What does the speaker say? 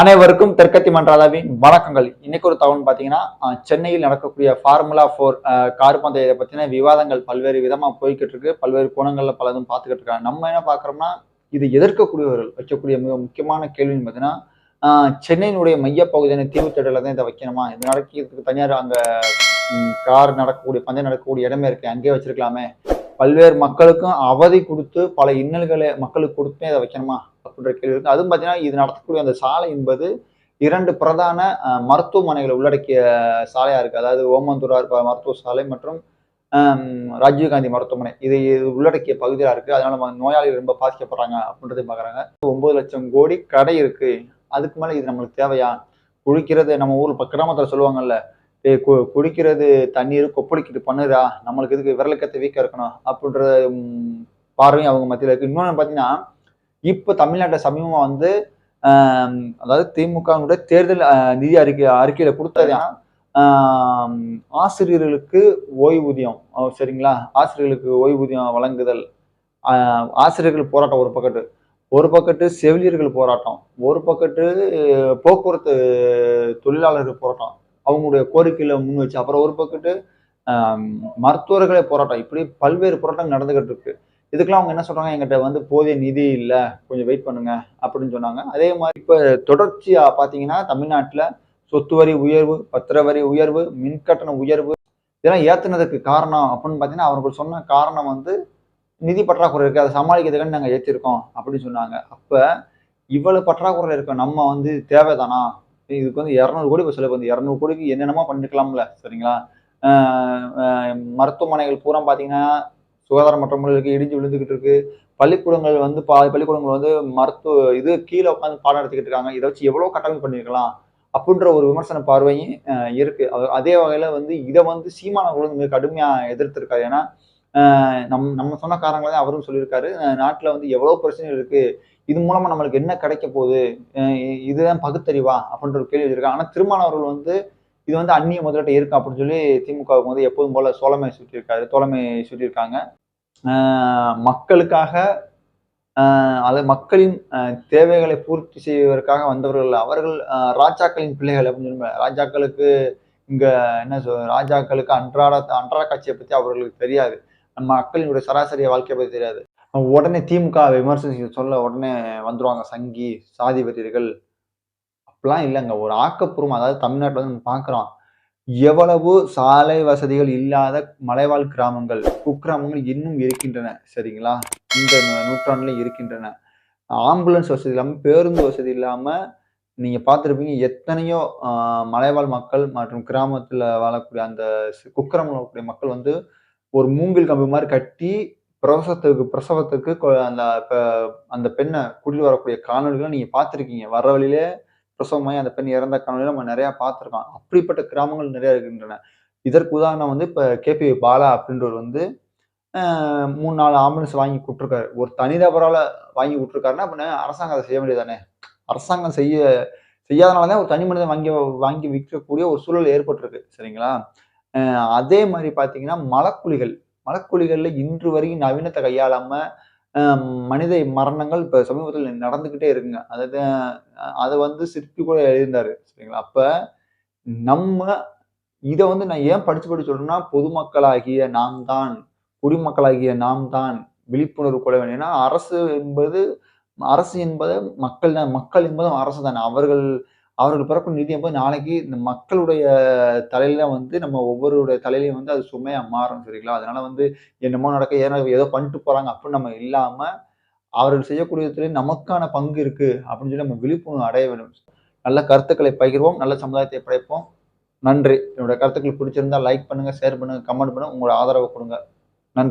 அனைவருக்கும் தெற்கத்தி மன்றாதாவின் வணக்கங்கள். இன்னைக்கு ஒரு தகவல் பார்த்தீங்கன்னா சென்னையில் நடக்கக்கூடிய ஃபார்முலா ஃபோர் கார் பந்தயத்தை பற்றின விவாதங்கள் பல்வேறு விதமாக போய்கிட்டு இருக்கு. பல்வேறு கோணங்களில் பலதும் பார்த்துக்கிட்டு இருக்காங்க. நம்ம என்ன பார்க்குறோம்னா இது எதிர்க்கக்கூடியவர்கள் வைக்கக்கூடிய மிக முக்கியமான கேள்வின்னு பார்த்தீங்கன்னா சென்னையினுடைய மையப்பகுதியான தீவுத்திடல தான் இதை வைக்கணுமா? இது நடக்கிறதுக்கு தனியார் அங்கே கார் நடக்கக்கூடிய பந்தயம் நடக்கக்கூடிய இடமே இருக்கு. அங்கேயே வச்சிருக்கலாமே. பல்வேறு மக்களுக்கும் அவதி கொடுத்து பல இன்னல்களை மக்களுக்கு கொடுத்தே இதை வைக்கணுமா? அப்படின்ற கேள்வி இருக்கு. அதுவும் பார்த்தீங்கன்னா இது நடத்தக்கூடிய அந்த சாலை என்பது இரண்டு பிரதான மருத்துவமனைகளை உள்ளடக்கிய சாலையாக இருக்குது அதாவது ஓமந்தூரார் மருத்துவ சாலை மற்றும் ராஜீவ்காந்தி மருத்துவமனை. இது இது உள்ளடக்கிய பகுதியாக இருக்குது அதனால நம்ம நோயாளிகள் ரொம்ப பாதிக்கப்படுறாங்க அப்படின்றதையும் பார்க்குறாங்க ஒன்பது லட்சம் கோடி கடை இருக்குது அதுக்கு மேலே இது நம்மளுக்கு தேவையா? குடிக்கிறது நம்ம ஊர் இப்ப கிராமத்துல சொல்லுவாங்கல்ல கு- குடிக்கிறது தண்ணீர் கொப்பளிக்கிட்டு பண்ணுறா நம்மளுக்கு இதுக்கு விரலுக்கத்தை வீக்கம் இருக்கணும்? அப்படின்ற பார்வையும் அவங்க மத்தியில் இருக்குது இன்னொன்று பார்த்தீங்கன்னா இப்போ தமிழ்நாட்டை சமீபமாக வந்து அதாவது திமுகவுடைய தேர்தல் நிதி அறிக்கை அறிக்கையில கொடுத்தது ஆம், ஆசிரியர்களுக்கு ஓய்வூதியம் சரிங்களா? ஆசிரியர்களுக்கு ஓய்வூதியம் வழங்குதல் ஆசிரியர்கள் போராட்டம் ஒரு பக்கத்து ஒரு பக்கத்து செவிலியர்கள் போராட்டம் ஒரு பக்கத்து போக்குவரத்து தொழிலாளர்கள் போராட்டம் அவங்களுடைய கோரிக்கையில முன் வச்சு அப்புறம் ஒரு பக்கத்து மருத்துவர்களே போராட்டம் இப்படி பல்வேறு போராட்டம் நடந்துகிட்டு இருக்கு. இதுக்கெல்லாம் அவங்க என்ன சொல்றாங்க? எங்கிட்ட வந்து போதிய நிதி இல்லை. கொஞ்சம் வெயிட் பண்ணுங்க அப்படின்னு சொன்னாங்க. அதே மாதிரி இப்ப தொடர்ச்சியா பாத்தீங்கன்னா தமிழ்நாட்டில் சொத்து வரி உயர்வு பத்திர வரி உயர்வு மின்கட்டண உயர்வு இதெல்லாம் ஏத்துனதுக்கு காரணம் அப்படின்னு பாத்தீங்கன்னா அவர்கள் சொன்ன காரணம் வந்து நிதி பற்றாக்குறை இருக்கு. அதை சமாளிக்கிறதுக்கான நாங்கள் ஏற்றிருக்கோம் அப்படின்னு சொன்னாங்க. அப்ப இவ்வளவு பற்றாக்குறை இருக்கும் நம்ம வந்து தேவைதானா? இதுக்கு வந்து இரநூறு கோடி இப்போ செலவு வந்து இரநூறு கோடிக்கு என்னென்னமோ பண்ணிக்கலாம்ல சரிங்களா? மருத்துவமனைகள் பூரா பார்த்தீங்கன்னா சுகாதார மற்ற முறைகளுக்கு இடிஞ்சு விழுந்துகிட்டு இருக்கு. பள்ளிக்கூடங்கள் வந்து பா பள்ளிக்கூடங்கள் வந்து மருத்துவ இது கீழே உட்காந்து பாடம் எடுத்துக்கிட்டு இருக்காங்க. இதை வச்சு எவ்வளோ கட்டமைப்பு பண்ணியிருக்கலாம் அப்படின்ற ஒரு விமர்சன பார்வையும் இருக்கு. அதே வகையில வந்து இதை வந்து சீமானவர்கள் மிக கடுமையா எதிர்த்திருக்காரு. ஏன்னா நம் நம்ம சொன்ன காரணங்களை தான் அவரும் சொல்லியிருக்காரு. நாட்டில் வந்து எவ்வளோ பிரச்சனை இருக்கு. இது மூலமா நம்மளுக்கு என்ன கிடைக்க போகுது? இதுதான் பகுத்தறிவா அப்படின்ற ஒரு கேள்வி வச்சிருக்காங்க ஆனால் திருமானவர்கள் வந்து இது வந்து அந்நிய முதலீட்டை இருக்கு அப்படின்னு சொல்லி திமுகவுக்கு வந்து எப்போதும் போல சோழமை சுட்டியிருக்காரு தோழமை சுட்டியிருக்காங்க மக்களுக்காக அது மக்களின் தேவைகளை பூர்த்தி செய்வதற்காக வந்தவர்கள் அவர்கள் ராஜாக்களின் பிள்ளைகள் அப்படின்னு சொல்லுவாங்க ராஜாக்களுக்கு இங்க என்ன சொல் ராஜாக்களுக்கு அன்றாட அன்றாட காட்சியை பத்தி அவர்களுக்கு தெரியாது. நம்ம மக்களினுடைய சராசரி வாழ்க்கையை பத்தி தெரியாது. உடனே திமுக விமர்சனம் சொல்ல உடனே வந்துருவாங்க சங்கி சாதி வெறியர்கள் அப்படிலாம் இல்லைங்க. ஒரு ஆக்கப்பூர்வம் அதாவது தமிழ்நாட்டில் வந்து நம்ம பார்க்குறோம். எவ்வளவு சாலை வசதிகள் இல்லாத மலைவாழ் கிராமங்கள் குக்கிராமங்கள் இன்னும் இருக்கின்றன சரிங்களா? இந்த நூற்றாண்டுலேயும் இருக்கின்றன. ஆம்புலன்ஸ் வசதி இல்லாமல் பேருந்து வசதி இல்லாமல் நீங்கள் பார்த்துருப்பீங்க எத்தனையோ மலைவாழ் மக்கள் மற்றும் கிராமத்தில் வாழக்கூடிய அந்த குக்கிராமில் குக்கிராமத்தில் வாழக்கூடிய மக்கள் வந்து ஒரு மூங்கில் கம்பு மாதிரி கட்டி பிரசவத்துக்கு பிரசவத்துக்கு அந்த அந்த பெண்ணை கூட்டிட்டு வரக்கூடிய காணொலிகளை நீங்கள் பார்த்துருக்கீங்க. வர வழியிலே பிரசவமாய் அந்த பெண் இறந்த காணொலியை நம்ம நிறையா பார்த்துருக்கோம். அப்படிப்பட்ட கிராமங்கள் நிறையா இருக்கின்றன. இதற்கு உதாரணம் வந்து இப்போ கேபி பாலா அப்படின்றவர் வந்து மூணு நாலு ஆம்புலன்ஸ் வாங்கி கொடுத்துருக்காரு. ஒரு தனிநபரால் வாங்கி கொடுத்துருக்காருன்னா அப்படின்னா அரசாங்கம் அதை செய்ய வேண்டியதானே அரசாங்கம் செய்ய செய்யாதனால தான் ஒரு தனி மனிதன் வாங்கி வாங்கி விற்கக்கூடிய ஒரு சூழல் ஏற்பட்டிருக்கு. சரிங்களா? அதே மாதிரி பார்த்தீங்கன்னா மலக்குழிகள். மலக்குழிகளில் இன்று வரைக்கும் நவீனத்தை கையாளாமல் மனித மரணங்கள் இப்போ சமீபத்தில் நடந்துக்கிட்டே இருக்குங்க. அதாவது அதை வந்து சிற்பி கூட எழுதியிருந்தாரு சரிங்களா? அப்போ நம்ம இதை வந்து நான் ஏன் படித்து படிச்சு சொல்றேன்னா பொதுமக்களாகிய நாம் தான் குடிமக்களாகிய நாம் தான் விழிப்புணர்வு கொள்ள வேண்டும். ஏன்னா அரசு என்பது அரசு என்பது மக்கள் தான் மக்கள் என்பதும் அரசு தான். அவர்கள் அவர்கள் பிறக்கும் நிதி என்பது நாளைக்கு இந்த மக்களுடைய தலையில வந்து நம்ம ஒவ்வொருடைய தலையிலையும் வந்து அது சுமையா மாறும் சரிங்களா? அதனால வந்து என்னமோ நடக்க ஏன்னா ஏதோ பண்ணிட்டு போறாங்க அப்படின்னு நம்ம இல்லாம அவர்கள் செய்யக்கூடியதுல நமக்கான பங்கு இருக்கு அப்படின்னு சொல்லி நம்ம விழிப்புணர்வு அடைய வேண்டும். நல்ல கருத்துக்களை பகிர்வோம் நல்ல சமுதாயத்தை படைப்போம். நன்றி. என்னோட கருத்துக்கள் பிடிச்சிருந்தா லைக் பண்ணுங்க ஷேர் பண்ணுங்க கமெண்ட் பண்ணுங்க. உங்களோட ஆதரவை கொடுங்க.